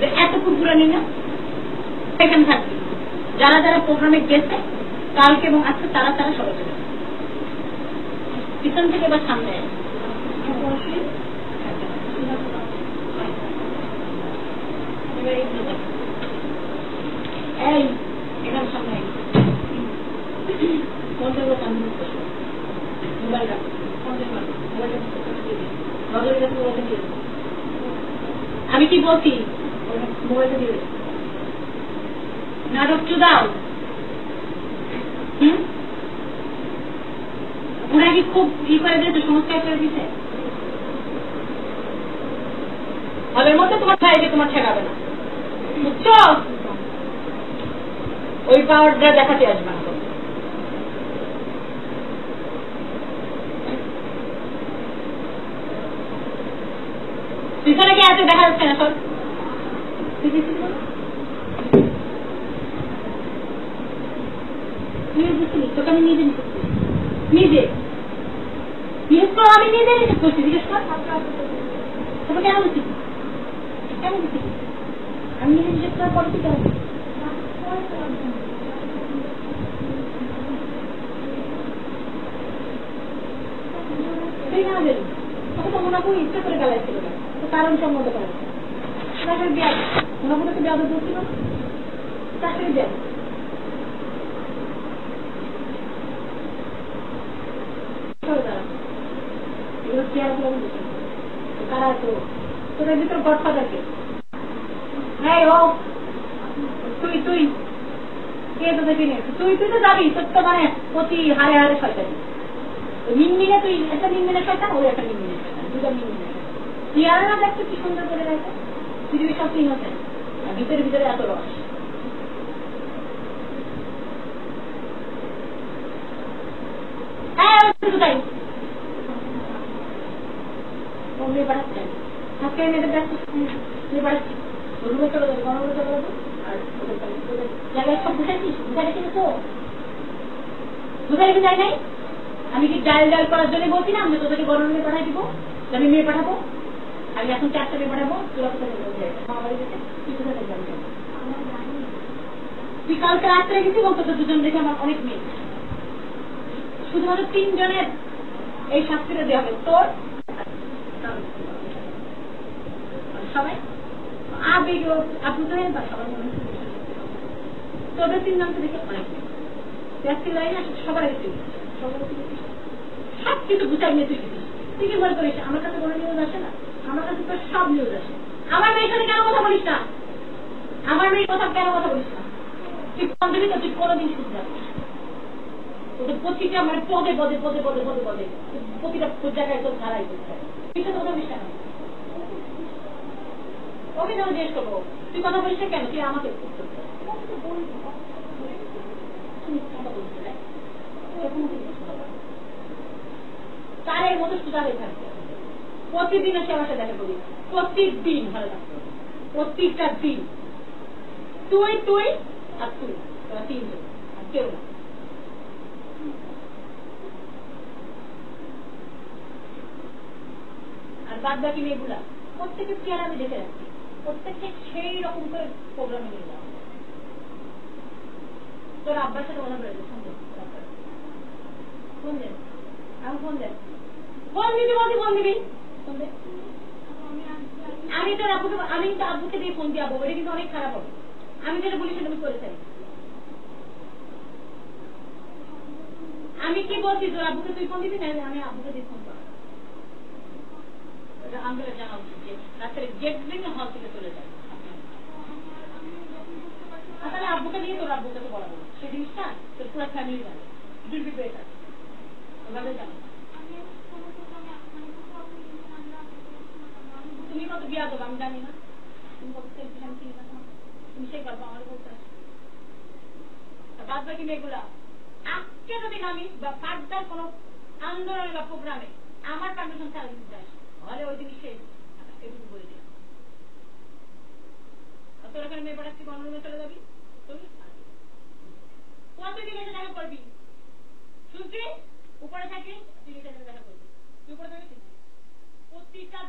যে এত কুকুরানি না এখানে থাকবি যারা যারা প্রোগ্রামে গেছে, কালকে এবং আজকে তারা তারা সবাই চলে। পিছন থেকে এবার সামনে। এই, এখানে সামনে আয়। ফোনটা এবার সামনে মুখ করো। মোবাইল রাখো ফোনটা এবার মোবাইলটা মুখ করো, দিয়ে দিও। নজরের কাছে মোবাইলটা দিয়ে দিও। আমি কি বলছি? দিও। নাটক দাও। হুম? ওরা কি খুব ই করে দিয়েছে সংস্কার করে দিছে হলের মধ্যে তোমার যে তোমার ঠেকাবে না। বুঝছ ওই পাওয়ারটা দেখাতে আসবে না পিছনে কি আছে দেখা যাচ্ছে না সব তোকে আমি নিজে বিশেষ আমি নিজে নিষেধ করছি জিজ্ঞেস কর। আমি নিজে নিষেধ করার দিচ্ছিস? তুই কেন দিলি তোকে তো মনে করি ইচ্ছা করে গেলাইছিল না কারণ সম্মত করে তাকে বিয়া মনে করে তো বিয়া দিচ্ছিল তাকে বিয়া কারা তো তোদের ভিতর গডফাদার কে? হ্যাঁ ও, তুই তুই। কে তোদের কিনে তুই তুই তো যাবি তোর তো মানে। প্রতি হারে হারে শয়তানি। মিনমিনে তুই, একটা মিনমিনে শয়তান, ওই একটা মিনমিনে শয়তান। শয়তান দেখতে কি সুন্দর করে রাখে? পৃথিবী সব ইনোসেন্ট আর ভিতরে ভিতরে এত রস। হ্যাঁ আমি কি ডাল ডাল করার জন্য বলছি না? আমি তোদেরকে গরম পাঠাই দিব। আমি মেয়ে পাঠাবো আমি এখন চারটা মেয়ে পাঠাবো তোরা কোথায় যাবে? যেতে তুই কোথায় যাবি? তুই কালকে রাত্রে গেছি এবং তোদের দুজন দেখে আমার অনেক মেয়ে। শুধুমাত্র তিনজনের এই শাস্তিটা দেওয়া হবে। তোর? সবাই? আবেগ আপনি তো বা সবাই মনে হচ্ছে তোদের তিনজনকে দেখে অনেক মেয়ে। লাইন সবার একটু সব কিছু গুছাই নিয়ে তুই গেছিস। তুই মনে করিস আমার কাছে কোনো নিউজ আসে না। আমার কাছে তো সব নিউজ আসে। আমার মেয়ের সাথে কেন কথা বলিস না? আমার মেয়ের কথা কেন কথা বলিস না? তুই ফোন দিবি তো, তুই কোনোদিন শুনতে যাবি তোদের প্রতিটা মানে পদে পদে পদে পদে পদে পদে প্রতিটা জায়গায় তোর ধারাই করতে হবে তুই তো কথা বলিস না যেন জিজ্ঞেস করব, তুই কথা বলিস কেন? তুই আমাকে কথা বলতে চাই? এরকম জিজ্ঞেস করব। তারের মতো থাকবে। প্রতিদিন এসে আমার সাথে দেখা করি প্রতিদিন ভালো হবে। প্রত্যেকটা দিন। তুই তুই আর তুই। তিনজন। আর কেউ না। আর বাদ বাকি মেয়েগুলা প্রত্যেকের চেয়ার আমি দেখে রাখছি। প্রত্যেককে সেই রকম করে প্রোগ্রামে নিয়ে যাওয়া তোর আব্বার সাথে কথা বলে দে, ফোন আমি ফোন দে ফোন দিবি বলছি ফোন দিবি। আমি তোর আব্বুকে আমি কিন্তু আব্বুকে দিয়ে ফোন দিয়ে আব্বু এটা কিন্তু অনেক খারাপ হবে। আমি যেটা বলি সেটা আমি করে চাই আমি কি বলছি তোর আব্বুকে তুই ফোন দিবি না আমি আব্বুকে দিয়ে ফোন করব। আমাদের জানা উচিত যে রাত্রে জেট ভেঙে হল থেকে চলে যায়। তাহলে আব্বুকে দিয়ে তোর আব্বুকে তো বলা সেই জিনিসটা তোর পুরো ফ্যামিলি জানে ইট বি বেটার ওভাবে জানো তুমি আমি কত সেলফি আমি চিনি না তুমি সেই গল্প আমার বলতে আসো। আর বাদ বাকি মেয়েগুলা, আজকে যদি নামি বা ফার্দার কোনো আন্দোলনে বা প্রোগ্রামে আমার পারমিশন ছাড়া কিন্তু যাস হলে ওই জিনিস শেষ এটুকু বলে আর তোর এখানে মেয়ে পাঠাচ্ছি বন্ধ চলে যাবি? তুমি কতদিন এসে দেখা করবি? শুনছিস? উপরে থাকিস তুই দেখা করবি। তুই উপরে থাকিস? প্রতিটা